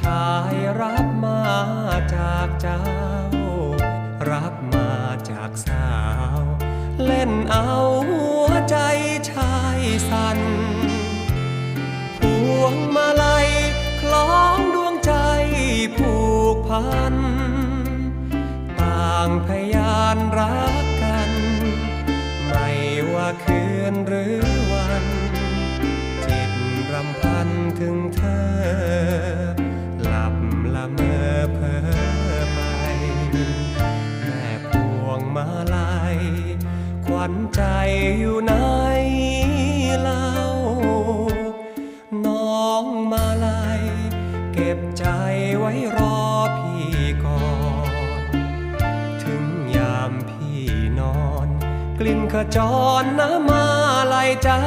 ชายรับมาจากเจ้า รับมาจากสาว เล่นเอาหัวใจชายสัน่นพวงมาลัยคล้องดวงใจผูกพัน ต่างพยานรักกัน ไม่ว่าคืนหรือวัน จิตรำพันถึงเธอ มาลายขวัญใจอยู่ไหนเล่า น้องมาลายเก็บใจไว้รอพี่ก่อน ถึงยามพี่นอน กลิ่นขจรน้ำมาลายจ้า